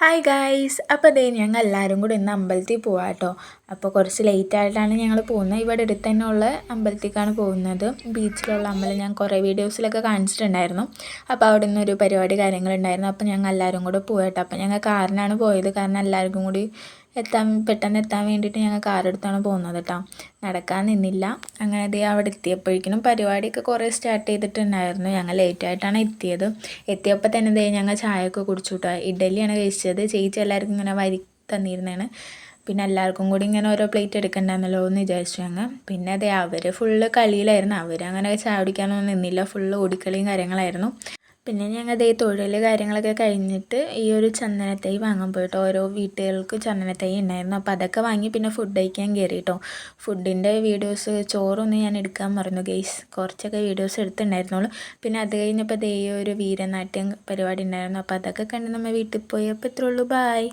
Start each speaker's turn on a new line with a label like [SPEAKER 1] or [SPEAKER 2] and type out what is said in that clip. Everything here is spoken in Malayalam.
[SPEAKER 1] ഹായ് ഗായ്സ് അപ്പോൾ അതേ ഞങ്ങൾ എല്ലാവരും കൂടി ഇന്ന് അമ്പലത്തിൽ പോവാം കേട്ടോ അപ്പോൾ കുറച്ച് ലേറ്റ് ആയിട്ടാണ് ഞങ്ങൾ പോകുന്നത്. ഇവിടെ അടുത്ത് തന്നെ ഉള്ള അമ്പലത്തിലേക്കാണ് പോകുന്നത്. ബീച്ചിലുള്ള അമ്പലം ഞാൻ കുറേ വീഡിയോസിലൊക്കെ കാണിച്ചിട്ടുണ്ടായിരുന്നു. അപ്പോൾ അവിടെ നിന്നൊരു പരിപാടി കാര്യങ്ങളുണ്ടായിരുന്നു. അപ്പോൾ ഞങ്ങൾ എല്ലാവരും കൂടെ പോയിട്ട് അപ്പോൾ ഞങ്ങൾ കാറിനാണ് പോയത്. കാരണം എല്ലാവർക്കും കൂടി എത്താൻ പെട്ടെന്ന് എത്താൻ വേണ്ടിയിട്ട് ഞങ്ങൾ കാറെടുത്താണ് പോകുന്നത് കേട്ടോ. നടക്കാൻ നിന്നില്ല. അങ്ങനെ അതേ അവിടെ എത്തിയപ്പോഴേക്കും പരിപാടിയൊക്കെ കുറേ സ്റ്റാർട്ട് ചെയ്തിട്ടുണ്ടായിരുന്നു. ഞങ്ങൾ ലേറ്റായിട്ടാണ് എത്തിയത്. എത്തിയപ്പോൾ തന്നെ ദേ ഞങ്ങൾ ചായയൊക്കെ കുടിച്ചു കേട്ടോ. ഇഡലിയാണ് കഴിച്ചത്. ചേച്ചി എല്ലാവർക്കും ഇങ്ങനെ വരി തന്നിരുന്നതാണ്. പിന്നെ എല്ലാവർക്കും കൂടി ഇങ്ങനെ ഓരോ പ്ലേറ്റ് എടുക്കണ്ടെന്നല്ലോ എന്ന് വിചാരിച്ചു ഞങ്ങൾ. പിന്നെ അതെ അവർ ഫുള്ള് കളിയിലായിരുന്നു. അവർ അങ്ങനെ ചായ കുടിക്കാനൊന്നും നിന്നില്ല. ഫുള്ള് ഓടിക്കളിയും കാര്യങ്ങളായിരുന്നു. പിന്നെ ഞങ്ങൾ ഇതേ തൊഴിൽ കാര്യങ്ങളൊക്കെ കഴിഞ്ഞിട്ട് ഈ ഒരു ചന്ദനത്തൈ വാങ്ങാൻ പോയിട്ട്. ഓരോ വീട്ടുകൾക്ക് ചന്ദനത്തൈ ഉണ്ടായിരുന്നു. അപ്പോൾ അതൊക്കെ വാങ്ങി പിന്നെ ഫുഡ് കഴിക്കാൻ കയറി കേട്ടോ ഫുഡിന്റെ വീഡിയോസ് ചോറൊന്നും ഞാൻ എടുക്കാൻ മറന്നു ഗെയ്സ് കുറച്ചൊക്കെ വീഡിയോസ് എടുത്തിട്ടുണ്ടായിരുന്നുള്ളൂ. പിന്നെ അത് കഴിഞ്ഞപ്പോൾ ദേ ഒരു വീരനാട്യം പരിപാടി ഉണ്ടായിരുന്നു. അപ്പോൾ അതൊക്കെ കണ്ട് നമ്മൾ വീട്ടിൽ പോയി. അപ്പോൾ ഇത്രയുള്ളൂ ബായ്